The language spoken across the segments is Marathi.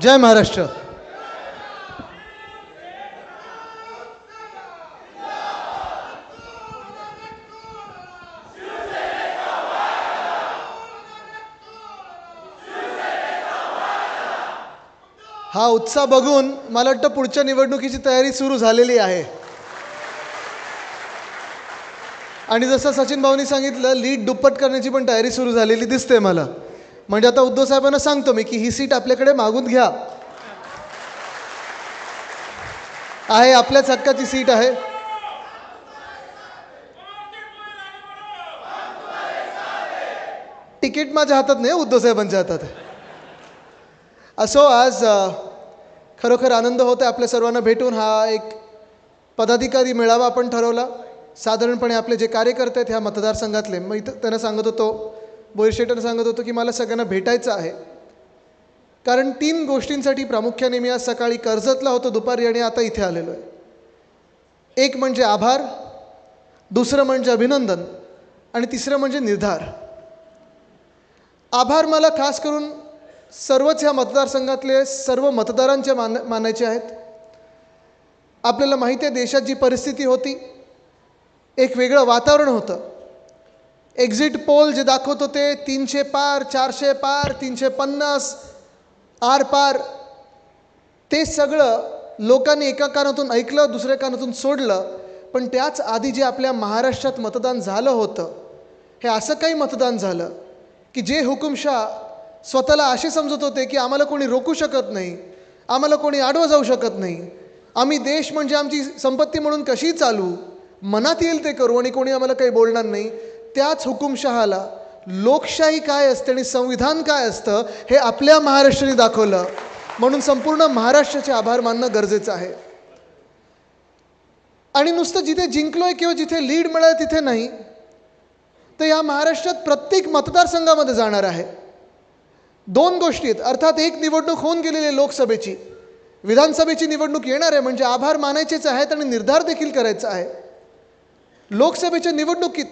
जय महाराष्ट्र. हा उत्साह बघून मला वाटतं पुढच्या निवडणुकीची तयारी सुरू झालेली आहे. आणि जसं सचिन भाऊनी सांगितलं लीड दुप्पट करण्याची पण तयारी सुरू झालेली दिसते मला. म्हणजे आता उद्धव साहेबांना सांगतो मी की ही सीट आपल्याकडे मागून घ्या. आहे आपल्याच हक्काची सीट आहे. तिकीट माझ्या हातात नाही उद्धव साहेबांच्या हातात असो आज खरोखर आनंद होत आहे आपल्या सर्वांना भेटून. हा एक पदाधिकारी मेळावा आपण ठरवला. साधारणपणे आपले जे कार्यकर्ते आहेत ह्या मतदारसंघातले. मी इथं त्यांना सांगत होतो बोरशेटर सांगत होतो की मला सगळ्यांना भेटायचं आहे. कारण तीन गोष्टींसाठी प्रामुख्याने मी आज सकाळी कर्जतला होतो दुपारी आणि आता इथे आलेलो आहे. एक म्हणजे आभार दुसरं म्हणजे अभिनंदन आणि तिसरं म्हणजे निर्धार. आभार मला खास करून सर्वच ह्या मतदारसंघातले सर्व मतदारांचे मान मानायचे आहेत. आपल्याला माहिती आहे देशात जी परिस्थिती होती एक वेगळं वातावरण होतं. एक्झिट पोल जे दाखवत होते तीनशे पार चारशे पार तीनशे पन्नास आर पार ते सगळं लोकांनी एका कानातून ऐकलं दुसऱ्या कानातून सोडलं. पण त्याच आधी जे आपल्या महाराष्ट्रात मतदान झालं होतं हे असं काही मतदान झालं की जे हुकुमशाह स्वतःला असे समजत होते की आम्हाला कोणी रोखू शकत नाही आम्हाला कोणी आडवं जाऊ शकत नाही. आम्ही देश म्हणजे आमची संपत्ती म्हणून कशी चालू मनात येईल ते करू आणि कोणी आम्हाला काही बोलणार नाही. त्याच हुकुमशहाला लोकशाही काय असते आणि संविधान काय असतं हे आपल्या महाराष्ट्राने दाखवलं. म्हणून संपूर्ण महाराष्ट्राचे आभार मानणं गरजेचं आहे. आणि नुसतं जिथे जिंकलोय किंवा जिथे लीड मिळालं तिथे नाही तर या महाराष्ट्रात प्रत्येक मतदारसंघामध्ये जाणार आहे. दोन गोष्टी आहेत. अर्थात एक निवडणूक होऊन गेलेली आहे लोकसभेची. विधानसभेची निवडणूक येणार आहे म्हणजे आभार मानायचेच आहेत आणि निर्धार देखील करायचा आहे. लोकसभेच्या निवडणुकीत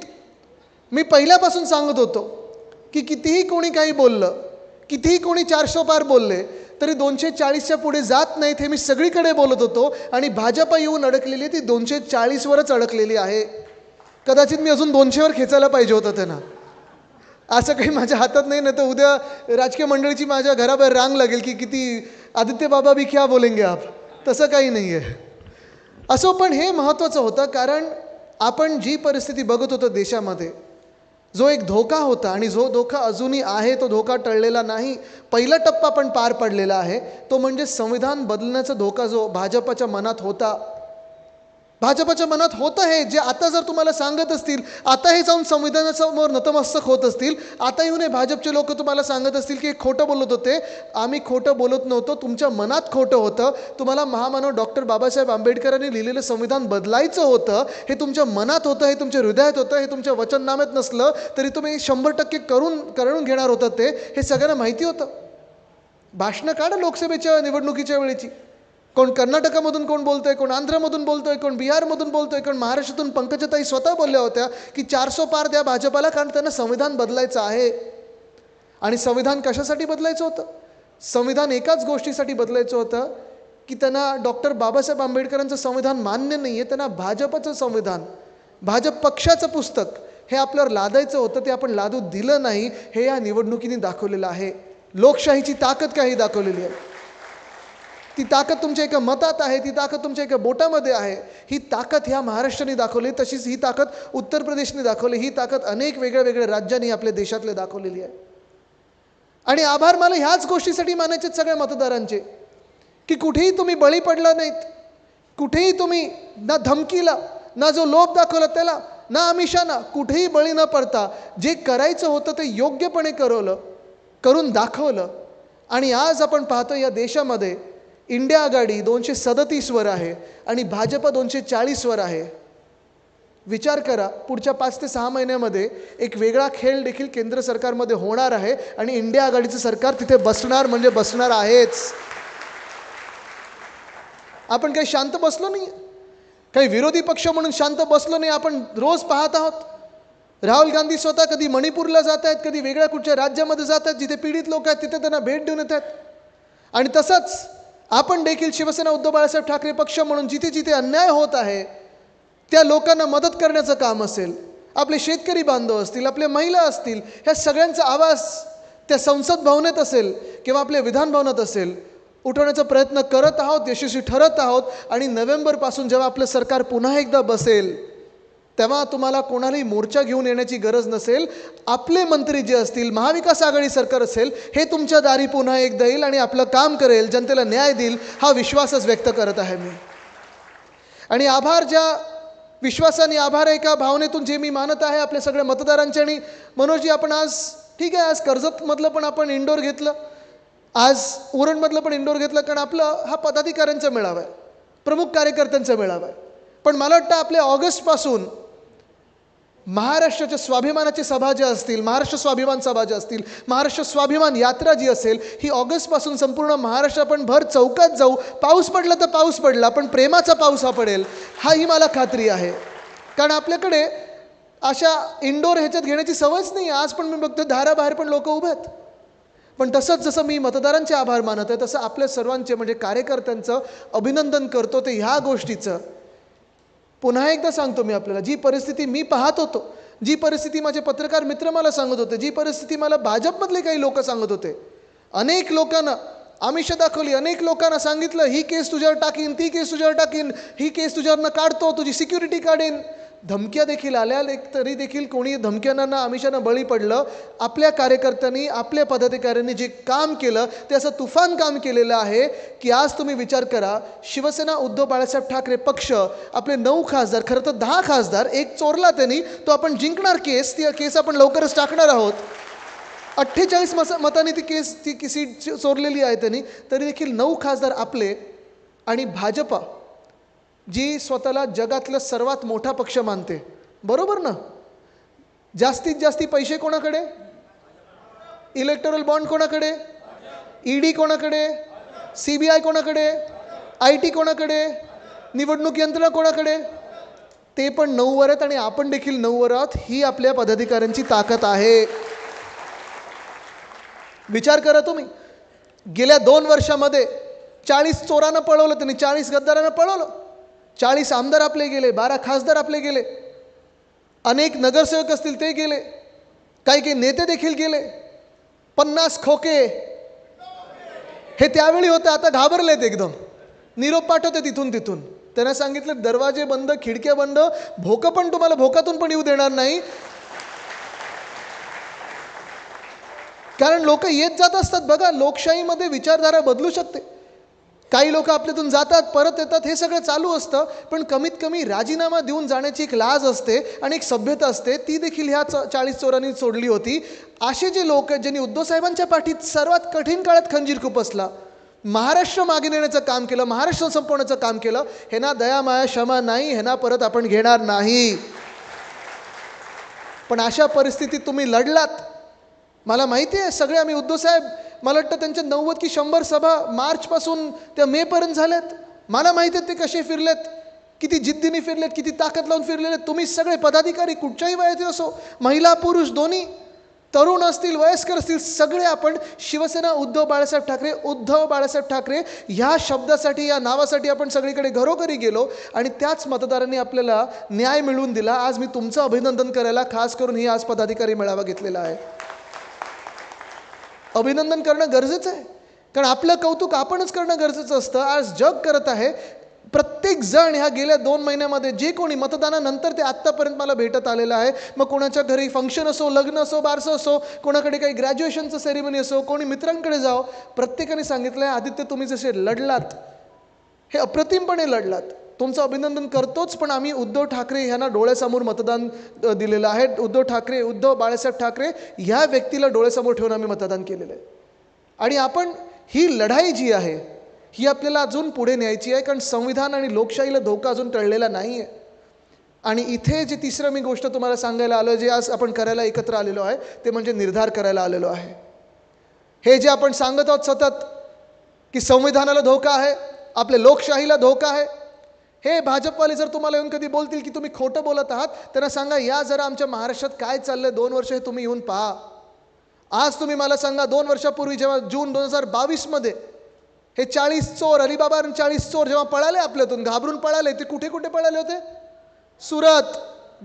मी पहिल्यापासून सांगत होतो की कितीही कोणी काही बोललं कितीही कोणी चारशे पार बोलले तरी दोनशे चाळीसच्या पुढे जात नाहीत हे मी सगळीकडे बोलत होतो आणि भाजप येऊन अडकलेली ती दोनशे चाळीसवरच अडकलेली आहे. कदाचित मी अजून दोनशेवर खेचायला पाहिजे होतं त्यांना. असं काही माझ्या हातात नाही ना तर उद्या राजकीय मंडळीची माझ्या घराबाहेर रांग लागेल की किती आदित्य बाबा भी क्या बोलेंगे आप? तसं काही नाही आहे असो पण हे महत्त्वाचं होतं कारण आपण जी परिस्थिती बघत होतो देशामध्ये जो एक धोका होता आणि जो धोका अजूनही आहे तो धोका टळलेला नाही. पहिला टप्पा पण पार पडलेला आहे. तो म्हणजे संविधान बदलण्याचा धोका जो भाजपच्या मनात होता. भाजपच्या मनात होतं हे जे आता जर तुम्हाला सांगत असतील आता हे जाऊन संविधानासमोर नतमस्तक होत असतील आता येऊन हे भाजपचे लोक तुम्हाला सांगत असतील की खोटं बोलत होते. आम्ही खोटं बोलत नव्हतो तुमच्या मनात खोटं होतं. तुम्हाला महामानव डॉक्टर बाबासाहेब आंबेडकरांनी लिहिलेलं संविधान बदलायचं होतं हे तुमच्या मनात होतं हे तुमच्या हृदयात होतं हे तुमच्या वचननाम्यात नसलं तरी तुम्ही शंभर टक्के करून करून घेणार होतं ते हे सगळ्यांना माहिती होतं. भाषणं काढा लोकसभेच्या निवडणुकीच्या वेळेची. कोण कर्नाटकामधून कोण बोलतोय कोण आंध्रमधून बोलतोय कोण बिहारमधून बोलतोय कोण महाराष्ट्रातून पंकजताई स्वतः बोलल्या होत्या की चारसो पार द्या भाजपाला कारण त्यांना संविधान बदलायचं आहे. आणि संविधान कशासाठी बदलायचं होतं? संविधान एकाच गोष्टीसाठी बदलायचं होतं की त्यांना डॉक्टर बाबासाहेब आंबेडकरांचं संविधान मान्य नाही आहे त्यांना भाजपचं संविधान भाजप पक्षाचं पुस्तक हे आपल्यावर लादायचं होतं ते आपण लादू दिलं नाही हे या निवडणुकीने दाखवलेलं आहे. लोकशाहीची ताकद काही दाखवलेली आहे. ती ताकद तुमच्या एका मतात आहे ती ताकद तुमच्या एका बोटामध्ये आहे. ही ताकद ह्या महाराष्ट्राने दाखवली तशीच ही ताकद उत्तर प्रदेशने दाखवली ही ताकद अनेक वेगळ्या वेगळ्या राज्यांनी आपल्या देशातले दाखवलेली आहे. आणि आभार मला ह्याच गोष्टीसाठी मानायचे आहेत सगळ्या मतदारांचे की कुठेही तुम्ही बळी पडला नाहीत कुठेही तुम्ही ना धमकीला ना जो लोभ दाखवला त्याला ना आमिषाना कुठेही बळी न पडता जे करायचं होतं ते योग्यपणे करवलं करून दाखवलं. आणि आज आपण पाहतो या देशामध्ये इंडिया आघाडी दोनशे सदतीसवर आहे आणि भाजप दोनशे चाळीसवर आहे. विचार करा पुढच्या पाच ते सहा महिन्यामध्ये एक वेगळा खेळ देखील केंद्र सरकारमध्ये होणार आहे आणि इंडिया आघाडीचं सरकार तिथे बसणार म्हणजे बसणार आहेच. आपण काही शांत बसलो नाही? काही विरोधी पक्ष म्हणून शांत बसलो नाही? आपण रोज पाहत आहोत. राहुल गांधी स्वतः कधी मणिपूरला जात आहेत कधी वेगळ्या कुठच्या राज्यामध्ये जात आहेत जिथे पीडित लोक आहेत तिथे त्यांना भेट देऊन येत आहेत. आणि तसंच आपण देखील शिवसेना उद्धव बाळासाहेब ठाकरे पक्ष म्हणून जिथे जिथे अन्याय होत आहे त्या लोकांना मदत करण्याचं काम असेल आपले शेतकरी बांधव असतील आपले महिला असतील ह्या सगळ्यांचा आवाज त्या संसद भवनात असेल किंवा आपल्या विधान भवनात असेल उठवण्याचा प्रयत्न करत आहोत यशस्वी ठरत आहोत आणि नोव्हेंबरपासून जेव्हा आपलं सरकार पुन्हा एकदा बसेल तेव्हा तुम्हाला कोणालाही मोर्चा घेऊन येण्याची गरज नसेल. आपले मंत्री जे असतील महाविकास आघाडी सरकार असेल हे तुमच्या दारी पुन्हा एकदा येईल आणि आपलं काम करेल जनतेला न्याय देईल हा विश्वासच व्यक्त करत आहे मी. आणि आभार ज्या विश्वासाने आभार एका भावनेतून जे मी मानत आहे आपल्या सगळ्या मतदारांचे आणि मनोजी आपण आज ठीक आहे आज कर्जतमधलं पण आपण इंडोर घेतलं. आज उरणमधलं पण इंडोर घेतलं कारण आपलं हा पदाधिकाऱ्यांचा मेळावा आहे. प्रमुख कार्यकर्त्यांचा मेळावा आहे. पण मला वाटतं आपल्या ऑगस्टपासून महाराष्ट्राच्या स्वाभिमानाची सभा ज्या असतील महाराष्ट्र स्वाभिमान सभा ज्या असतील महाराष्ट्र स्वाभिमान यात्रा जी असेल ही ऑगस्टपासून संपूर्ण महाराष्ट्र आपण भर चौकात जाऊ. पाऊस पडला तर पाऊस पडला पण प्रेमाचा पाऊस हा पडेल हा ही मला खात्री आहे. कारण आपल्याकडे अशा इंडोर ह्याच्यात घेण्याची सवयच नाही आज पण मी बघतो धाराबाहेर पण लोक उभे आहेत. पण तसंच जसं मी मतदारांचे आभार मानत आहे तसं आपल्या सर्वांचे म्हणजे कार्यकर्त्यांचं अभिनंदन करतो ते ह्या गोष्टीचं. पुन्हा एकदा सांगतो मी आपल्याला जी परिस्थिती मी पाहत होतो जी परिस्थिती माझे पत्रकार मित्र मला सांगत होते जी परिस्थिती मला भाजपमधले काही लोक सांगत होते अनेक लोकांना आमिष दाखवली अनेक लोकांना सांगितलं ही केस तुझ्यावर टाकीन ती केस तुझ्यावर टाकीन ही केस तुझ्यावरनं काढतो तुझी सिक्युरिटी काढेन. धमक्या देखील आल्या एक तरी देखील कोणी धमक्यांना आमिषानं बळी पडलं आपल्या कार्यकर्त्यांनी आपल्या पदाधिकाऱ्यांनी जे काम केलं ते असं तुफान काम केलेलं आहे की आज तुम्ही विचार करा शिवसेना उद्धव बाळासाहेब ठाकरे पक्ष आपले नऊ खासदार खरं तर दहा खासदार एक चोरला त्यांनी तो आपण जिंकणार केस ती केस आपण लवकरच टाकणार आहोत. अठ्ठेचाळीस मस मतांनी ती केस ती सीट चोरलेली आहे त्यांनी तरी देखील नऊ खासदार आपले आणि भाजपा जी स्वतःला जगातलं सर्वात मोठा पक्ष मानते. बरोबर ना? जास्तीत जास्ती पैसे कोणाकडे? इलेक्टोरल बॉन्ड कोणाकडे? ईडी कोणाकडे? सी बी आय कोणाकडे? आय टी कोणाकडे? निवडणूक यंत्रणा कोणाकडे? ते पण नऊवर आहेत आणि आपण देखील नऊवर आहोत ही आपल्या पदाधिकाऱ्यांची ताकद आहे. विचार करा तुम्ही. गेल्या दोन वर्षामध्ये चाळीस चोरांना पळवलं त्यांनी चाळीस गद्दारांना पळवलं. चाळीस आमदार आपले गेले बारा खासदार आपले गेले. अनेक नगरसेवक असतील ते गेले. काही काही नेते देखील गेले. पन्नास खोके. हे त्यावेळी होतं आता घाबरलेत एकदम. निरोप पाठवते तिथून तिथून. त्यांना सांगितलं दरवाजे बंद खिडक्या बंद भोकं पण तुम्हाला भोकातून पण येऊ देणार नाही. कारण लोक येत जात असतात बघा लोकशाहीमध्ये विचारधारा बदलू शकते. काही लोक आपल्यातून जातात परत येतात हे सगळं चालू असतं पण कमीत कमी राजीनामा देऊन जाण्याची एक लाज असते आणि एक सभ्यता असते. ती देखील ह्या च चाळीस चोरांनी सोडली होती. असे जे लोक आहेत ज्यांनी उद्धवसाहेबांच्या पाठीत सर्वात कठीण काळात खंजीर खुपसला महाराष्ट्र मागे नेण्याचं काम केलं महाराष्ट्र संपवण्याचं काम केलं हे ना दया माया क्षमा नाही हे ना परत आपण घेणार नाही. पण अशा परिस्थितीत तुम्ही लढलात. मला माहिती आहे सगळे आम्ही उद्धवसाहेब मला वाटतं त्यांच्या नव्वद की शंभर सभा मार्चपासून त्या मेपर्यंत झाल्यात. मला माहिती आहेत ते कसे फिरलेत किती जिद्दीने फिरलेत किती ताकद लावून फिरलेले आहेत. तुम्ही सगळे पदाधिकारी कुठच्याही वयातील असो महिला पुरुष दोन्ही तरुण असतील वयस्कर असतील सगळे आपण शिवसेना उद्धव बाळासाहेब ठाकरे उद्धव बाळासाहेब ठाकरे ह्या शब्दासाठी या नावासाठी आपण सगळीकडे घरोघरी गेलो आणि त्याच मतदारांनी आपल्याला न्याय मिळवून दिला. आज मी तुमचं अभिनंदन करायला खास करून ही आज पदाधिकारी मेळावा घेतलेला आहे. अभिनंदन करणं गरजेचं आहे. कारण आपलं कौतुक आपणच करणं गरजेचं असतं. आज जग करत आहे. प्रत्येक जण ह्या गेल्या दोन महिन्यामध्ये जे कोणी मतदानानंतर ते आत्तापर्यंत मला भेटत आलेलं आहे. मग कोणाच्या घरी फंक्शन असो लग्न असो बारसं असो कोणाकडे काही ग्रॅज्युएशनचं सेरेमनी असो कोणी मित्रांकडे जाओ प्रत्येकाने सांगितलं आहे आदित्य तुम्ही जसे लढलात हे अप्रतिमपणे लढलात. तुमचं अभिनंदन करतोच पण आम्ही उद्धव ठाकरे ह्यांना डोळ्यासमोर मतदान दिलेलं आहे. उद्धव ठाकरे उद्धव बाळासाहेब ठाकरे ह्या व्यक्तीला डोळ्यासमोर ठेवून आम्ही मतदान केलेलं आहे. आणि आपण ही लढाई जी आहे ही आपल्याला अजून पुढे न्यायची आहे कारण संविधान आणि लोकशाहीला धोका अजून टळलेला नाही आहे आणि इथे जे तिसरं मी गोष्ट तुम्हाला सांगायला आलो जे आज आपण करायला एकत्र आलेलो आहे ते म्हणजे निर्धार करायला आलेलो आहे. हे जे आपण सांगत आहोत सतत की संविधानाला धोका आहे आपल्या लोकशाहीला धोका आहे हे भाजपवाले जर तुम्हाला येऊन कधी बोलतील की तुम्ही खोटं बोलत आहात त्यांना सांगा या जरा आमच्या महाराष्ट्रात काय चाललंय दोन वर्ष हे तुम्ही येऊन पहा. आज तुम्ही मला सांगा दोन वर्षापूर्वी जेव्हा जून दोन हजार बावीसमध्ये हे चाळीस चोर अलिबाबा आणि चाळीस चोर जेव्हा पळाले आपल्यातून घाबरून पळाले ते कुठे कुठे पळाले होते? सुरत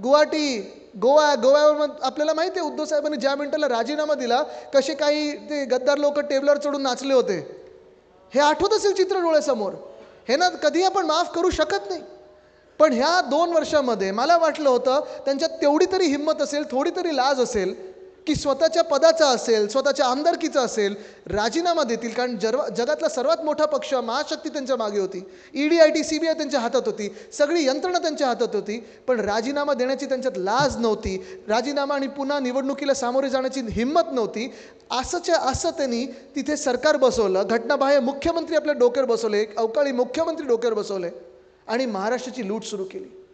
गुवाहाटी गोवा गोव्यावर आपल्याला माहिती आहे उद्धव साहेबांनी ज्या मिनिटाला राजीनामा दिला कसे काही ते गद्दार लोक टेबलवर चढून नाचले होते. हे आठवत असेल चित्र डोळ्यासमोर. हे ना कधी आपण माफ करू शकत नाही. पण ह्या दोन वर्षामध्ये मला वाटलं होतं त्यांच्यात तेवढी तरी हिंमत असेल थोडी तरी लाज असेल की स्वतःच्या पदाचा असेल स्वतःच्या आमदारकीचा असेल राजीनामा देतील. कारण जर्व जगातला सर्वात मोठा पक्ष महाशक्ती त्यांच्या मागे होती. ED I T C B I त्यांच्या हातात होती. सगळी यंत्रणा त्यांच्या हातात होती. पण राजीनामा देण्याची त्यांच्यात लाज नव्हती. राजीनामा आणि पुन्हा निवडणुकीला सामोरे जाण्याची हिंमत नव्हती. असंच्या असं त्यांनी तिथे सरकार बसवलं. घटनाबाह्य मुख्यमंत्री आपल्या डोक्यावर बसवले. एक अवकाळी मुख्यमंत्री डोक्यावर बसवले. आणि महाराष्ट्राची लूट सुरू केली.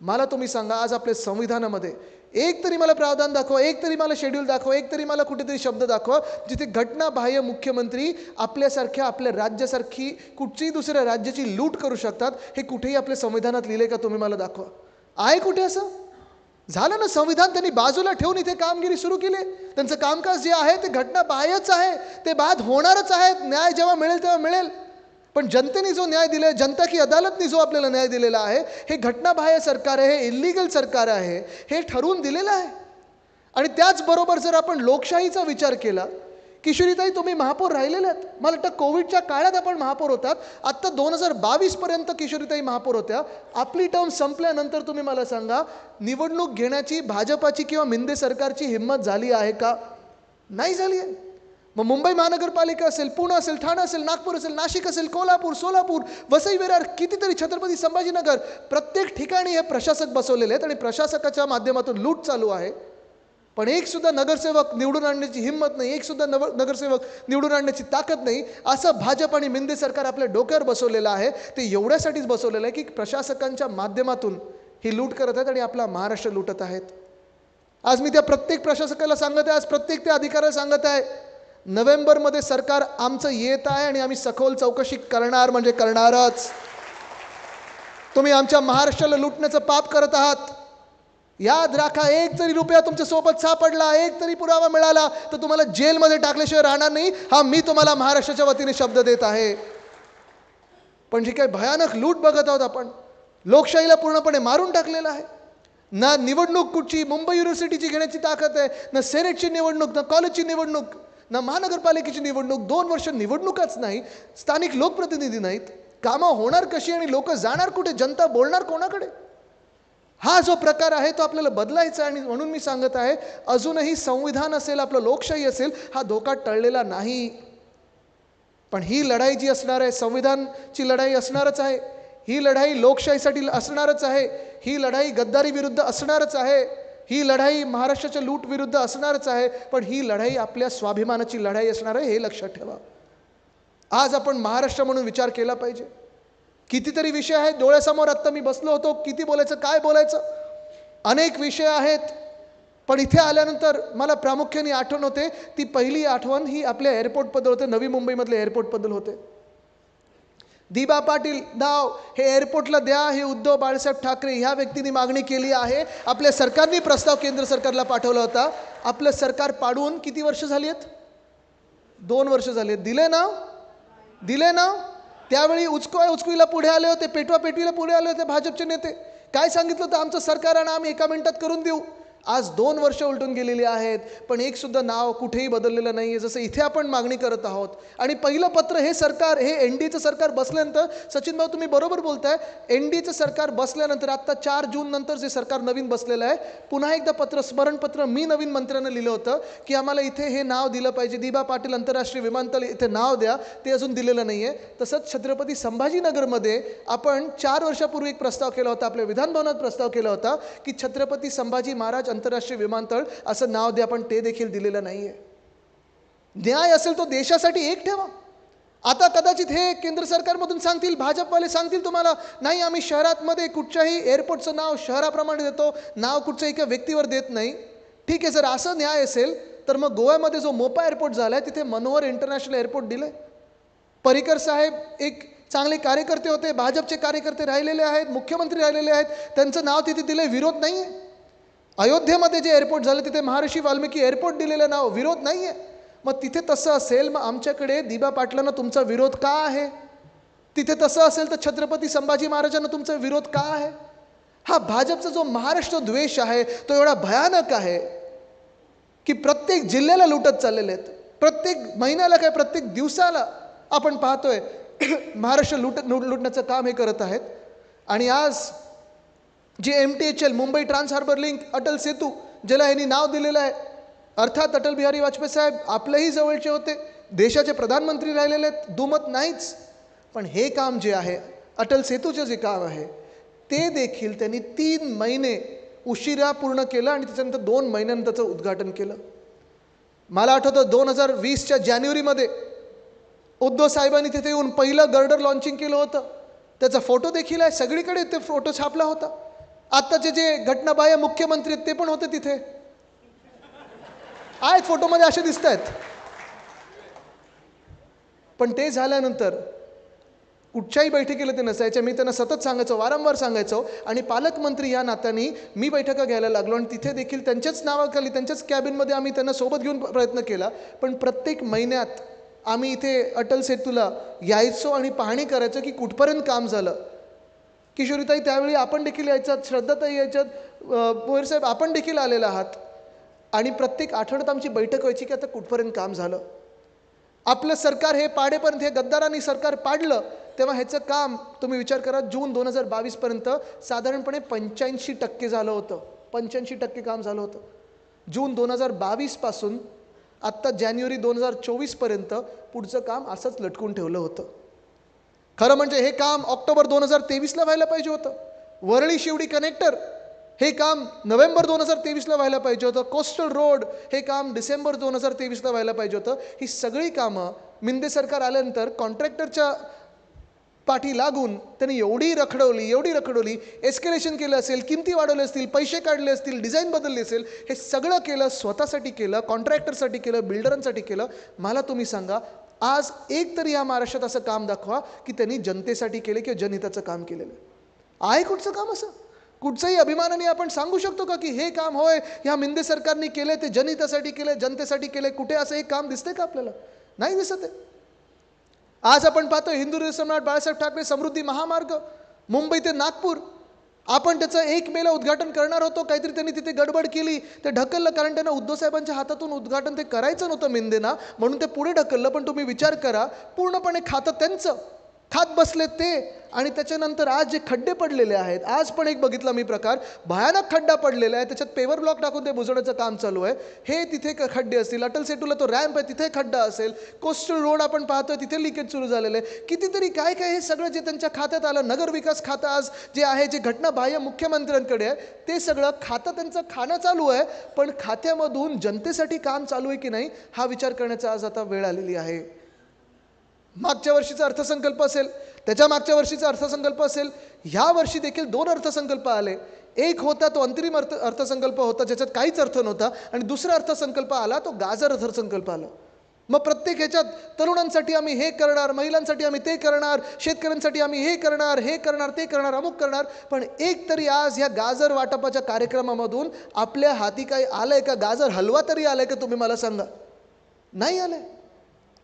मला तुम्ही सांगा आज आपल्या संविधानामध्ये एक तरी मला प्रावधान दाखवा एक तरी मला शेड्यूल दाखवा एक तरी मला कुठेतरी शब्द दाखवा जिथे घटनाबाह्य मुख्यमंत्री आपल्यासारख्या आपल्या राज्यासारखी कुठचीही दुसऱ्या राज्याची लूट करू शकतात हे कुठेही आपल्या संविधानात लिहिले का तुम्ही मला दाखवा. आहे कुठे असं? झालं ना संविधान त्यांनी बाजूला ठेवून इथे कामगिरी सुरू केली. त्यांचं कामकाज जे आहे ते घटना बाह्यच आहे ते बाद होणारच आहे न्याय जेव्हा मिळेल तेव्हा मिळेल. पण जनतेने जो न्याय दिला आहे जनता की अदालतने जो आपल्याला न्याय दिलेला आहे हे घटनाबाह्य सरकार आहे हे इलिगल सरकार आहे हे ठरवून दिलेलं आहे. आणि त्याचबरोबर जर आपण लोकशाहीचा विचार केला किशोरीताई तुम्ही महापौर राहिलेले आहेत. मला वाटतं कोविडच्या काळात आपण महापौर होतात. आत्ता दोन हजार बावीसपर्यंत किशोरीताई महापौर होत्या. आपली टर्म संपल्यानंतर तुम्ही मला सांगा निवडणूक घेण्याची भाजपाची किंवा मिंदे सरकारची हिंमत झाली आहे का? नाही झाली आहे. मग मुंबई महानगरपालिका असेल पुणे असेल ठाणे असेल नागपूर असेल नाशिक असेल कोल्हापूर सोलापूर वसई विरार कितीतरी छत्रपती संभाजीनगर प्रत्येक ठिकाणी हे प्रशासक बसवलेले आहेत आणि प्रशासकाच्या माध्यमातून लूट चालू आहे. पण एकसुद्धा नगरसेवक निवडून आणण्याची हिंमत नाही एकसुद्धा नव नगरसेवक निवडून आणण्याची ताकद नाही असं भाजप आणि मिंदे सरकार आपल्या डोक्यावर बसवलेलं आहे. ते एवढ्यासाठीच बसवलेलं आहे की प्रशासकांच्या माध्यमातून ही लूट करत आहेत आणि आपला महाराष्ट्र लुटत आहेत. आज मी त्या प्रत्येक प्रशासकाला सांगत आहे आज प्रत्येक त्या अधिकाऱ्याला सांगत आहे नोव्हेंबरमध्ये सरकार आमचं येत आहे आणि आम्ही सखोल चौकशी करणार म्हणजे करणारच. तुम्ही आमच्या महाराष्ट्राला लुटण्याचं पाप करत आहात. याद राखा एक जरी रुपया तुमच्यासोबत सापडला एक तरी पुरावा मिळाला तर तुम्हाला जेलमध्ये टाकल्याशिवाय राहणार नाही. हा मी तुम्हाला महाराष्ट्राच्या वतीने शब्द देत आहे. पण जी काही भयानक लूट बघत आहोत आपण लोकशाहीला पूर्णपणे मारून टाकलेलं आहे. ना निवडणूक कुठची मुंबई युनिव्हर्सिटीची घेण्याची ताकद आहे ना सेनेटची निवडणूक ना कॉलेजची निवडणूक. ना महानगरपालिकेची निवडणूक दोन वर्ष निवडणूकच नाही स्थानिक लोकप्रतिनिधी नाहीत कामं होणार कशी आणि लोक जाणार कुठे जनता बोलणार कोणाकडे? हा जो प्रकार आहे तो आपल्याला बदलायचा आहे आणि म्हणून मी सांगत आहे अजूनही संविधान असेल आपलं लोकशाही असेल हा धोका टळलेला नाही. पण ही लढाई जी असणार आहे संविधानची लढाई असणारच आहे ही लढाई लोकशाहीसाठी असणारच आहे ही लढाई गद्दारी विरुद्ध असणारच आहे. ही लढाई महाराष्ट्राच्या लूट विरुद्ध असणारच आहे पण ही लढाई आपल्या स्वाभिमानाची लढाई असणार आहे हे लक्षात ठेवा. आज आपण महाराष्ट्र म्हणून विचार केला पाहिजे. कितीतरी विषय आहेत डोळ्यासमोर आत्ता मी बसलो होतो किती बोलायचं काय बोलायचं? अनेक विषय आहेत पण इथे आल्यानंतर मला प्रामुख्याने आठवण होते ती पहिली आठवण ही आपल्या एअरपोर्टबद्दल होते नवी मुंबईमधल्या एअरपोर्टबद्दल होते. दिबा पाटील नाव हे एअरपोर्टला द्या हे उद्धव बाळासाहेब ठाकरे ह्या व्यक्तींनी मागणी केली आहे. आपल्या सरकारने प्रस्ताव केंद्र सरकारला पाठवला होता. आपलं सरकार पाडून किती वर्ष झाली आहेत? दोन वर्ष झाली आहेत. दिले ना? दिले ना? त्यावेळी उचको उचकुईला पुढे आले होते पेटवा पेटवीला पुढे आले होते भाजपचे नेते. काय सांगितलं होतं? आमचं सरकार आणि आम्ही एका मिनिटात करून देऊ. आज दोन वर्ष उलटून गेलेली आहेत पण एक सुद्धा नाव कुठेही बदललेलं नाही आहे जसं इथे आपण मागणी करत आहोत. आणि पहिलं पत्र हे सरकार हे एन डीचं सरकार बसल्यानंतर सचिन भाऊ तुम्ही बरोबर बोलताय एन डीचं सरकार बसल्यानंतर आत्ता चार जून नंतर जे सरकार नवीन बसलेलं आहे पुन्हा एकदा पत्र स्मरणपत्र मी नवीन मंत्र्यांना लिहिलं होतं की आम्हाला इथे हे नाव दिलं पाहिजे. दिबा पाटील आंतरराष्ट्रीय विमानतळ इथे नाव द्या ते अजून दिलेलं नाही आहे तसंच छत्रपती संभाजीनगरमध्ये आपण चार वर्षापूर्वी एक प्रस्ताव केला होता आपल्या विधानभवनात प्रस्ताव केला होता की छत्रपती संभाजी महाराज आंतरराष्ट्रीय विमानतळ असं नाव द्या पण ते देखील दिलेलं नाही आहे न्याय असेल तो देशासाठी एक ठेवा. आता कदाचित हे केंद्र सरकारमधून सांगतील भाजपवाले सांगतील तुम्हाला नाही आम्ही शहरातमध्ये कुठच्याही एअरपोर्टचं नाव शहराप्रमाणे देतो नाव कुठच्या एका व्यक्तीवर देत नाही. ठीक आहे जर असं न्याय असेल तर मग गोव्यामध्ये जो मोपा एअरपोर्ट झाला आहे तिथे मनोहर इंटरनॅशनल एअरपोर्ट दिलं परिकर पर्रिकर साहेब एक चांगले कार्यकर्ते होते भाजपचे कार्यकर्ते राहिलेले आहेत मुख्यमंत्री राहिलेले आहेत त्यांचं नाव तिथे दिलं विरोध नाही आहे अयोध्येमध्ये जे एअरपोर्ट झालं तिथे महर्षी वाल्मिकी एअरपोर्ट दिलेलं नाव विरोध नाही आहे मग तिथे तसं असेल मग आमच्याकडे दिबा पाटलांना तुमचा विरोध का आहे? तिथे तसं असेल तर छत्रपती संभाजी महाराजांना तुमचा विरोध का आहे? हा भाजपचा जो महाराष्ट्र द्वेष आहे तो एवढा भयानक आहे की प्रत्येक जिल्ह्याला लुटत चाललेले आहेत. प्रत्येक महिन्याला काय प्रत्येक दिवसाला आपण पाहतोय महाराष्ट्र लुट लुट लुटण्याचं काम हे करत आहेत. आणि आज जे M T H L Mumbai trans harbour link Atal Setu ज्याला यांनी नाव दिलेलं आहे. अर्थात अटल बिहारी वाजपेयी साहेब आपलंही जवळचे होते. देशाचे प्रधानमंत्री राहिलेले आहेत. दुमत नाहीच. पण हे काम जे आहे अटल सेतूचं जे काम आहे ते देखील त्यांनी तीन महिने उशिरा पूर्ण केलं आणि त्याच्यानंतर दोन महिन्यानंतर त्याचं उद्घाटन केलं. मला आठवतं दोन हजार वीसच्या जानेवारीमध्ये उद्धव साहेबांनी तिथे येऊन पहिलं गर्डर लॉन्चिंग केलं होतं. त्याचा फोटो देखील आहे. सगळीकडे ते फोटो छापला होता. आत्ताचे जे घटनाबाह्य मुख्यमंत्री आहेत ते पण होते तिथे. आहेत फोटोमध्ये असे दिसत आहेत. पण ते झाल्यानंतर कुठच्याही बैठकीला ते नसायचे. मी त्यांना सतत सांगायचो वारंवार सांगायचो आणि पालकमंत्री या नात्याने मी बैठका घ्यायला लागलो आणि तिथे देखील त्यांच्याच नावाखाली त्यांच्याच कॅबिनमध्ये आम्ही त्यांना सोबत घेऊन प्रयत्न केला. पण प्रत्येक महिन्यात आम्ही इथे अटल सेतूला यायचो आणि पाहणी करायचो की कुठपर्यंत काम झालं. किशोरीताई त्यावेळी आपण देखील यायच्यात श्रद्धाताई यायच्यात अं, आपण देखील आलेला आहात. आणि प्रत्येक आठवड्यात आमची बैठक व्हायची की आता कुठपर्यंत काम झालं? आपलं सरकार हे पाडेपर्यंत हे गद्दारांनी सरकार पाडलं तेव्हा ह्याचं काम तुम्ही विचार करा जून दोन हजार बावीसपर्यंत साधारणपणे पंच्याऐंशी टक्के झालं होतं. पंच्याऐंशी टक्के काम झालं होतं. जून दोन हजार बावीसपासून आत्ता जानेवारी दोन हजार चोवीसपर्यंत पुढचं काम असंच लटकून ठेवलं होतं. खरं म्हणजे हे काम ऑक्टोबर दोन हजार तेवीसला व्हायला पाहिजे होतं. वरळी शिवडी कनेक्टर हे काम नोव्हेंबर दोन हजार तेवीसला व्हायला पाहिजे होतं. कोस्टल रोड हे काम डिसेंबर दोन हजार तेवीसला व्हायला पाहिजे होतं. ही सगळी कामं मिंदे सरकार आल्यानंतर कॉन्ट्रॅक्टरच्या पाठी लागून त्यांनी एवढी रखडवली एवढी रखडवली एस्केलेशन केलं असेल किमती वाढवले असतील पैसे काढले असतील डिझाईन बदलली असेल हे सगळं केलं स्वतःसाठी केलं कॉन्ट्रॅक्टरसाठी केलं बिल्डरांसाठी केलं. मला तुम्ही सांगा आज एक तरी या महाराष्ट्रात असं काम दाखवा की त्यांनी जनतेसाठी केले किंवा जनहिताचं काम केलेलं आहे. आहे कुठचं काम असं? कुठचंही अभिमानाने आपण सांगू शकतो का की हे काम होय ह्या मिंदे सरकारने केले ते जनहितासाठी केले जनतेसाठी केले कुठे असं एक काम दिसतंय का आपल्याला? नाही दिसत आहे. आज आपण पाहतो हिंदू सम्राट बाळासाहेब ठाकरे समृद्धी महामार्ग मुंबई ते नागपूर. आपण त्याचं एक मेला उद्घाटन करणार होतो. काहीतरी त्यांनी तिथे गडबड केली. ते ढकललं कारण त्यांना उद्धव साहेबांच्या हातातून उद्घाटन ते करायचं नव्हतं मिंदेना. म्हणून ते पुढे ढकललं. पण तुम्ही विचार करा. पूर्णपणे खातं त्यांचं. खात बसले ते. आणि त्याच्यानंतर आज जे खड्डे पडलेले आहेत आज पण एक बघितला मी प्रकार. भयानक खड्डा पडलेला आहे त्याच्यात पेवर ब्लॉक टाकून ते बुजवण्याचं काम चालू आहे. हे तिथे खड्डे असतील अटल सेटूला तो रॅम्प आहे तिथे खड्डा असेल कोस्टल रोड आपण पाहतोय तिथे लिकेज सुरू झालेलं आहे. कितीतरी काय काय हे सगळं जे त्यांच्या खात्यात आलं नगर विकास खातं आज जे आहे जे घटना बाह्य मुख्यमंत्र्यांकडे आहे ते सगळं खातं त्यांचं खाणं चालू आहे पण खात्यामधून जनतेसाठी काम चालू आहे की नाही हा विचार करण्याचा आज आता वेळ आलेली आहे. मागच्या वर्षीचा अर्थसंकल्प असेल त्याच्या मागच्या वर्षीचा अर्थसंकल्प असेल ह्या वर्षी देखील दोन अर्थसंकल्प आले. एक होता तो अंतरिम अर्थ अर्थसंकल्प होता ज्याच्यात काहीच अर्थ नव्हता आणि दुसरा अर्थसंकल्प आला तो गाजर अर्थसंकल्प आला. मग प्रत्येक ह्याच्यात तरुणांसाठी आम्ही हे करणार महिलांसाठी आम्ही ते करणार शेतकऱ्यांसाठी आम्ही हे करणार हे करणार ते करणार अमुक करणार पण एक तरी आज ह्या गाजर वाटपाच्या कार्यक्रमामधून आपल्या हाती काही आलंय का? गाजर हलवा तरी आलाय का? तुम्ही मला सांगा. नाही आलंय.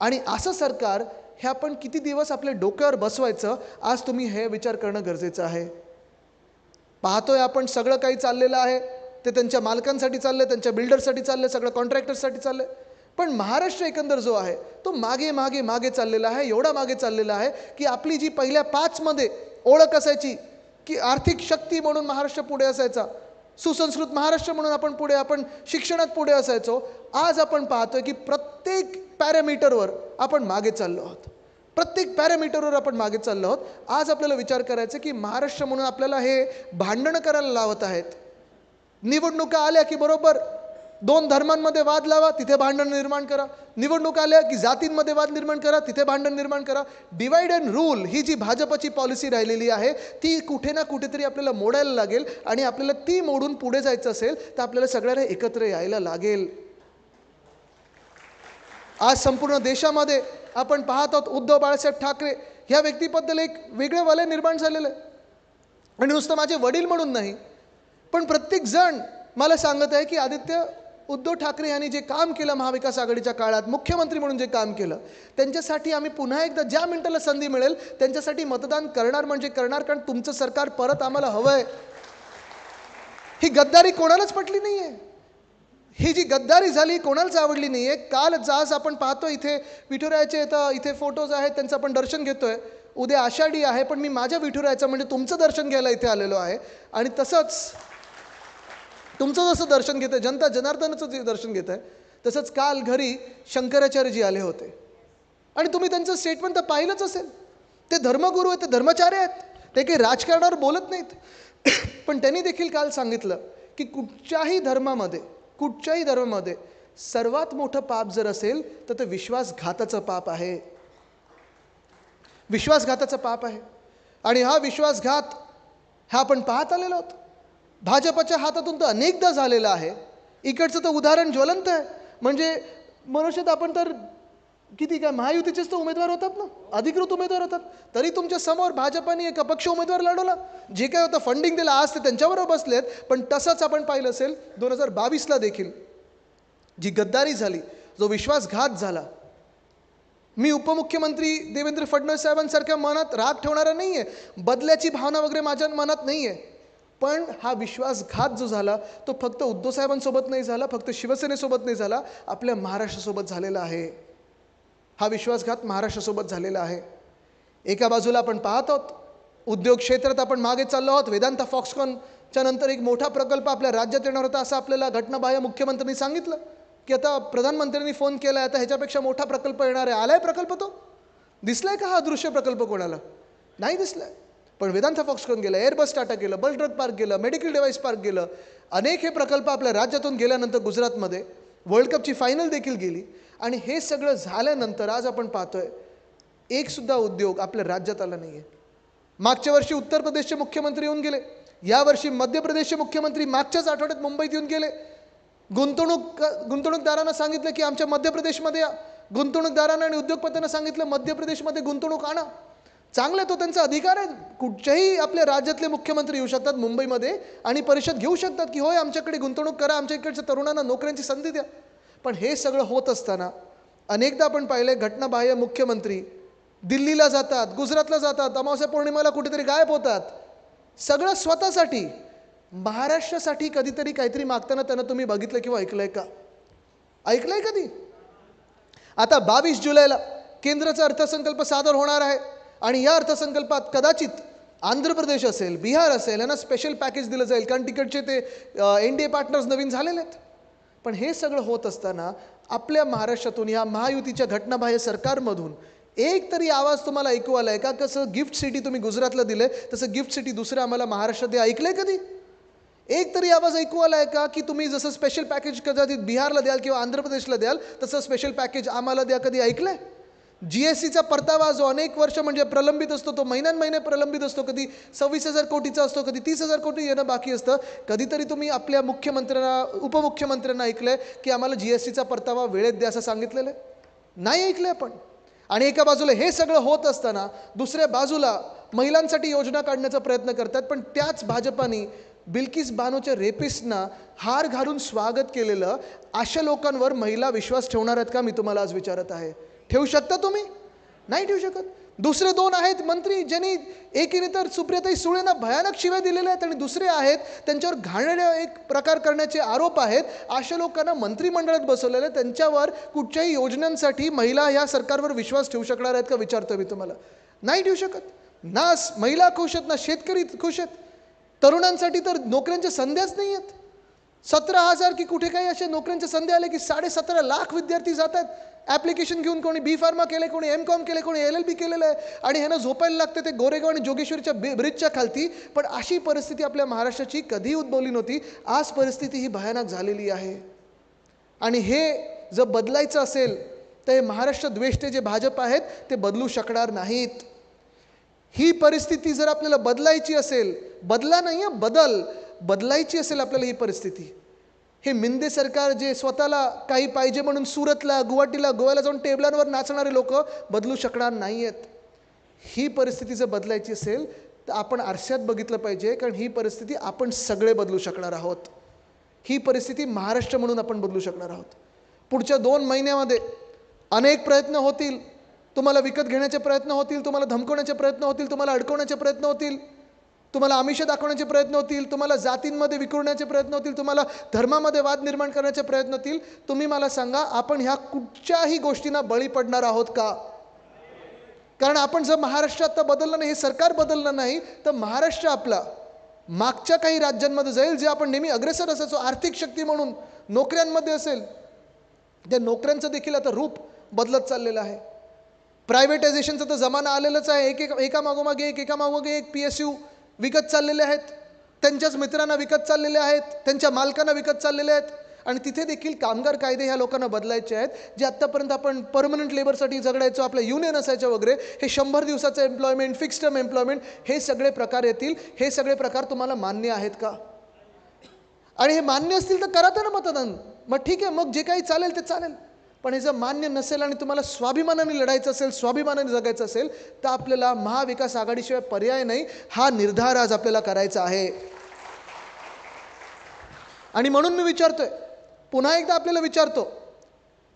आणि असं सरकार हे आपण किती दिवस आपल्या डोक्यावर बसवायचं? आज तुम्ही हे विचार करणं गरजेचं आहे. पाहतोय आपण सगळं काही चाललेलं आहे. ते त्यांच्या मालकांसाठी चाललं आहे त्यांच्या बिल्डरसाठी चाललं आहे सगळं कॉन्ट्रॅक्टरसाठी चाललं आहे पण महाराष्ट्र एकंदर जो आहे तो मागे मागे मागे चाललेला आहे एवढा मागे चाललेला आहे की आपली जी पहिल्या पाचमध्ये ओळख असायची की आर्थिक शक्ती म्हणून महाराष्ट्र पुढे असायचा सुसंस्कृत महाराष्ट्र म्हणून आपण पुढे आपण शिक्षणात पुढे असायचो आज आपण पाहतोय की प्रत्येक प्रत्येक पॅरामीटरवर आपण मागे चाललो आहोत. प्रत्येक पॅरामीटरवर आपण मागे चाललो आहोत. आज आपल्याला विचार करायचा की महाराष्ट्र म्हणून आपल्याला हे भांडणं करायला लावत आहेत. निवडणुका आल्या की बरोबर दोन धर्मांमध्ये वाद लावा तिथे भांडण निर्माण करा. निवडणुका आल्या की जातींमध्ये वाद निर्माण करा तिथे भांडण निर्माण करा. डिवाइड अँड रूल ही जी भाजपची पॉलिसी राहिलेली आहे ती कुठे ना कुठेतरी आपल्याला मोडायला लागेल आणि आपल्याला ती मोडून पुढे जायचं असेल तर आपल्याला सगळ्यांना एकत्र यायला लागेल. आज संपूर्ण देशामध्ये आपण पाहत आहोत उद्धव बाळासाहेब ठाकरे ह्या व्यक्तीबद्दल एक वेगळं वलय निर्माण झालेलं आहे. आणि नुसतं माझे वडील म्हणून नाही पण प्रत्येक जण मला सांगत आहे की आदित्य उद्धव ठाकरे यांनी जे काम केलं महाविकास आघाडीच्या काळात मुख्यमंत्री म्हणून जे काम केलं त्यांच्यासाठी आम्ही पुन्हा एकदा ज्या मिनिटाला संधी मिळेल त्यांच्यासाठी मतदान करणार म्हणजे करणार कारण तुमचं सरकार परत आम्हाला हवं आहे ही गद्दारी कोणालाच पटली नाही आहे ही जी गद्दारी झाली कोणालाच आवडली नाही आहे काल आज आपण पाहतो इथे विठुरायाचे तर इथे फोटोज आहेत त्यांचं आपण दर्शन घेतोय. उद्या आषाढी आहे पण मी माझ्या विठुरायाचं म्हणजे तुमचं दर्शन घ्यायला इथे आलेलो आहे. आणि तसंच तुमचं जसं दर्शन घेतं जनता जनार्दनाचं जे दर्शन घेत आहे तसंच काल घरी शंकराचार्यजी आले होते. आणि तुम्ही त्यांचं स्टेटमेंट तर पाहिलंच असेल. ते धर्मगुरू आहेत ते धर्मचार्य आहेत. ते काही राजकारणावर बोलत नाहीत. पण त्यांनी देखील काल सांगितलं की कुठच्याही धर्मामध्ये कुठच्याही धर्मामध्ये सर्वात मोठं पाप जर असेल तर ते विश्वासघाताचं पाप आहे. विश्वासघाताचं पाप आहे. आणि हा विश्वासघात हा आपण पाहत आलेलो आहोत. भाजपच्या हातातून तर अनेकदा झालेला आहे. इकडचं तर उदाहरण ज्वलंत आहे. म्हणजे मनुष्यात आपण तर किती काय महायुतीचेच तर उमेदवार होतात ना? अधिकृत उमेदवार होतात. तरी तुमच्यासमोर भाजपाने एक अपक्ष उमेदवार लढवला. जे काय होतं फंडिंग दिलं. आज ते त्यांच्याबरोबर बसलेत. पण तसंच आपण पाहिलं असेल दोन हजार बावीसला देखील जी गद्दारी झाली जो विश्वासघात झाला मी उपमुख्यमंत्री देवेंद्र फडणवीस साहेबांसारख्या मनात राग ठेवणारा नाही आहे बदल्याची भावना वगैरे माझ्या मनात नाही आहे पण हा विश्वासघात जो झाला तो फक्त उद्धव साहेबांसोबत नाही झाला फक्त शिवसेनेसोबत नाही झाला आपल्या महाराष्ट्रासोबत झालेला आहे. हा विश्वासघात महाराष्ट्रासोबत झालेला आहे. एका बाजूला आपण पाहत आहोत उद्योग क्षेत्रात आपण मागे चाललो आहोत. वेदांता फॉक्सकॉनच्या नंतर एक मोठा प्रकल्प आपल्या राज्यात येणार होता असं आपल्याला घटनाबाह्य मुख्यमंत्र्यांनी सांगितलं. की आता प्रधानमंत्र्यांनी फोन केला आहे आता ह्याच्यापेक्षा मोठा प्रकल्प येणार आहे. आला आहे प्रकल्प तो? दिसला आहे का हा दृश्य प्रकल्प कोणाला? नाही दिसलाय. पण वेदांता फॉक्सकॉन गेलं एअरबस टाटा गेलं बल ड्रग पार्क गेलं मेडिकल डिव्हाइस पार्क गेलं अनेक हे प्रकल्प आपल्या राज्यातून गेल्यानंतर गुजरातमध्ये वर्ल्ड कपची फायनल देखील गेली. आणि हे सगळं झाल्यानंतर आज आपण पाहतोय एकसुद्धा उद्योग आपल्या राज्यात आला नाही आहे मागच्या वर्षी उत्तर प्रदेशचे मुख्यमंत्री येऊन गेले. यावर्षी मध्य प्रदेशचे मुख्यमंत्री मागच्याच आठवड्यात मुंबईत येऊन गेले. गुंतवणूक गुंतवणूकदारांना सांगितलं की आमच्या मध्य प्रदेशमध्ये या. गुंतवणूकदारांना आणि उद्योगपत्यांना सांगितलं मध्य प्रदेशमध्ये गुंतवणूक आणा. चांगला तो त्यांचा अधिकार आहे. कुठच्याही आपल्या राज्यातले मुख्यमंत्री येऊ शकतात मुंबईमध्ये आणि परिषद घेऊ शकतात की होय आमच्याकडे गुंतवणूक करा आमच्या इकडच्या तरुणांना नोकऱ्यांची संधी द्या. पण हे सगळं होत असताना अनेकदा आपण पाहिले घटनाबाह्य मुख्यमंत्री दिल्लीला जातात गुजरातला जातात अमावस्या पौर्णिमेला कुठेतरी गायब होतात. सगळं स्वतःसाठी महाराष्ट्रासाठी कधीतरी काहीतरी मागताना त्यांना तुम्ही बघितलं किंवा ऐकलंय का? ऐकलंय कधी? आता बावीस जुलैला केंद्राचा अर्थसंकल्प सादर होणार आहे आणि या अर्थसंकल्पात कदाचित आंध्र प्रदेश असेल बिहार असेल यांना स्पेशल पॅकेज दिलं जाईल. कारण तिकडचे ते एन डी ए पार्टनर्स नवीन झालेले आहेत. पण हे सगळं होत असताना आपल्या महाराष्ट्रातून या महायुतीच्या घटनाबाह्य सरकारमधून एक तरी आवाज तुम्हाला ऐकू आहे का? कसं गिफ्ट सिटी तुम्ही गुजरातला दिलंय तसं गिफ्ट सिटी दुसरं आम्हाला महाराष्ट्रात ऐकलं आहे कधी? एक तरी आवाज ऐकू आला आहे का? की तुम्ही जसं स्पेशल पॅकेज कदाचित बिहारला द्याल किंवा आंध्र प्रदेशला द्याल तसं स्पेशल पॅकेज आम्हाला द्या कधी ऐकलं आहे जी एस टीचा परतावा जो अनेक वर्ष म्हणजे प्रलंबित असतो तो महिन्यान महिने प्रलंबित असतो. कधी सव्वीस हजार कोटीचा असतो कधी तीस हजार कोटी येणं बाकी असतं. कधीतरी तुम्ही आपल्या मुख्यमंत्र्यांना उपमुख्यमंत्र्यांना ऐकलंय की आम्हाला जी एस टीचा परतावा वेळेत द्या असं सांगितलेलं आहे? नाही ऐकलंय आपण. आणि एका बाजूला हे सगळं होत असताना दुसऱ्या बाजूला महिलांसाठी योजना काढण्याचा प्रयत्न करतात पण त्याच भाजपानी बिल्किस बानोच्या रेपिस्टना हार घालून स्वागत केलेलं अशा लोकांवर महिला विश्वास ठेवणार आहेत का मी तुम्हाला आज विचारत आहे. ठेवू शकता तुम्ही? नाही ठेवू शकत. दुसरे दोन आहेत मंत्री ज्यांनी एकीने तर सुप्रियाताई सुळेंना भयानक शिव्या दिलेल्या आहेत आणि दुसरे आहेत त्यांच्यावर घाणेरड्या एक प्रकार करण्याचे आरोप आहेत. अशा लोकांना मंत्रिमंडळात बसवलेले त्यांच्यावर कुठच्याही योजनांसाठी महिला या सरकारवर विश्वास ठेवू शकणार आहेत का? विचारतो मी तुम्हाला. नाही ठेवू शकत. ना महिला खुश आहेत ना शेतकरी खुश आहेत. तरुणांसाठी तर नोकऱ्यांच्या संध्याच नाही आहेत. सतरा हजार की कुठे काही अशा नोकऱ्यांच्या संधी आल्या की साडे सतरा लाख विद्यार्थी जातात ॲप्लिकेशन घेऊन कोणी बी फार्मा केले कोणी एम कॉम केले कोणी एल एल बी केलेलं आहे. आणि ह्यांना झोपायला लागतं ते गोरेगाव आणि जोगेश्वरीच्या बि ब्रिजच्या खालती. पण अशी परिस्थिती आपल्या महाराष्ट्राची कधी उद्भवली नव्हती. आज परिस्थिती ही भयानक झालेली आहे. आणि हे जर बदलायचं असेल तर हे महाराष्ट्र द्वेष्टे जे भाजप आहेत ते बदलू शकणार नाहीत. ही परिस्थिती जर आपल्याला बदलायची असेल बदला नाही आहे बदल. बदलायची असेल आपल्याला ही परिस्थिती. हे मिंदे सरकार जे स्वतःला काही पाहिजे म्हणून सुरतला गुवाहाटीला गोव्याला जाऊन टेबलांवर नाचणारे लोक बदलू शकणार नाही आहेत ही परिस्थिती जर बदलायची असेल तर आपण आरशात बघितलं पाहिजे कारण ही परिस्थिती आपण सगळे बदलू शकणार आहोत. ही परिस्थिती महाराष्ट्र म्हणून आपण बदलू शकणार आहोत. पुढच्या दोन महिन्यामध्ये अनेक प्रयत्न होतील. तुम्हाला विकत घेण्याचे प्रयत्न होतील तुम्हाला धमकवण्याचे प्रयत्न होतील तुम्हाला अडकवण्याचे प्रयत्न होतील. तुम्हाला आमिष दाखवण्याचे प्रयत्न होतील तुम्हाला जातींमध्ये विखुरण्याचे प्रयत्न होतील तुम्हाला धर्मामध्ये वाद निर्माण करण्याचे प्रयत्न होतील तुम्ही मला सांगा आपण ह्या कुठच्याही गोष्टींना बळी पडणार आहोत का? कारण आपण जर महाराष्ट्रात बदललं नाही हे सरकार बदललं नाही तर महाराष्ट्र आपला मागच्या काही राज्यांमध्ये जाईल जे आपण नेहमी अग्रेसर असायचो आर्थिक शक्ती म्हणून नोकऱ्यांमध्ये असेल. त्या नोकऱ्यांचं देखील आता रूप बदलत चाललेलं आहे. प्रायव्हेटायझेशनचा तर जमाना आलेलाच आहे एक एका मागोमागे एक एका मागोमागे एक पी एस यू विकत चाललेले आहेत. त्यांच्याच मित्रांना विकत चाललेले आहेत. त्यांच्या मालकांना विकत चाललेले आहेत. आणि तिथे देखील कामगार कायदे ह्या लोकांना बदलायचे आहेत. जे आत्तापर्यंत आपण परमनंट लेबरसाठी झगडायचो आपलं युनियन असायचं वगैरे हे शंभर दिवसाचं एम्प्लॉयमेंट फिक्स्ड टर्म एम्प्लॉयमेंट हे सगळे प्रकार येतील. हे सगळे प्रकार तुम्हाला मान्य आहेत का? आणि हे मान्य असतील तर करा तर ना मतदान. मग ठीक आहे मग जे काही चालेल ते चालेल. पण हे जर मान्य नसेल आणि तुम्हाला स्वाभिमानाने लढायचं असेल स्वाभिमानाने जगायचं असेल तर आपल्याला महाविकास आघाडीशिवाय पर्याय नाही. हा निर्धार आज आपल्याला करायचा आहे. आणि म्हणून मी विचारतोय पुन्हा एकदा आपल्याला विचारतो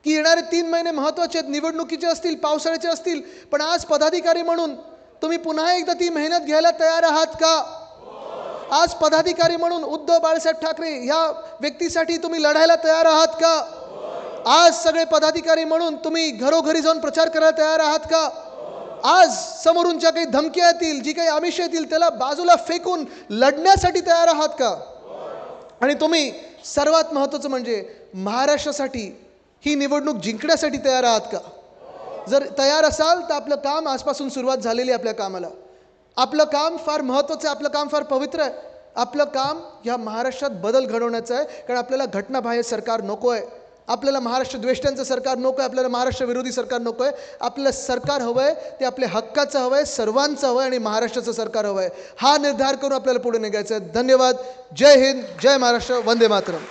की येणारे तीन महिने महत्त्वाचे आहेत निवडणुकीचे असतील पावसाळ्याचे असतील पण आज पदाधिकारी म्हणून तुम्ही पुन्हा एकदा ती मेहनत घ्यायला तयार आहात का? आज पदाधिकारी म्हणून उद्धव बाळासाहेब ठाकरे ह्या व्यक्तीसाठी तुम्ही लढायला तयार आहात का? आज सगळे पदाधिकारी म्हणून तुम्ही घरोघरी जाऊन प्रचार करायला तयार आहात का? आज समोरून ज्या काही धमक्या येतील जी काही आमिष येतील त्याला बाजूला फेकून लढण्यासाठी तयार आहात का? आणि तुम्ही सर्वात महत्त्वाचं म्हणजे महाराष्ट्रासाठी ही निवडणूक जिंकण्यासाठी तयार आहात का? जर तयार असाल तर आपलं काम आजपासून सुरुवात झालेली आहे आपल्या कामाला. आपलं काम फार महत्त्वाचं आहे आपलं काम फार पवित्र आहे. आपलं काम ह्या महाराष्ट्रात बदल घडवण्याचं आहे कारण आपल्याला घटनाबाह्य सरकार नको आहे आपल्याला महाराष्ट्र द्वेष्ट्यांचं सरकार नको आहे आपल्याला महाराष्ट्र विरोधी सरकार नको आहे आपलं सरकार हवं आहे ते आपल्या हक्काचं हवं आहे सर्वांचं हवं आहे आणि महाराष्ट्राचं सरकार हवं आहे हा निर्धार करून आपल्याला पुढे निघायचं आहे धन्यवाद. जय हिंद. जय महाराष्ट्र. वंदे मातरम.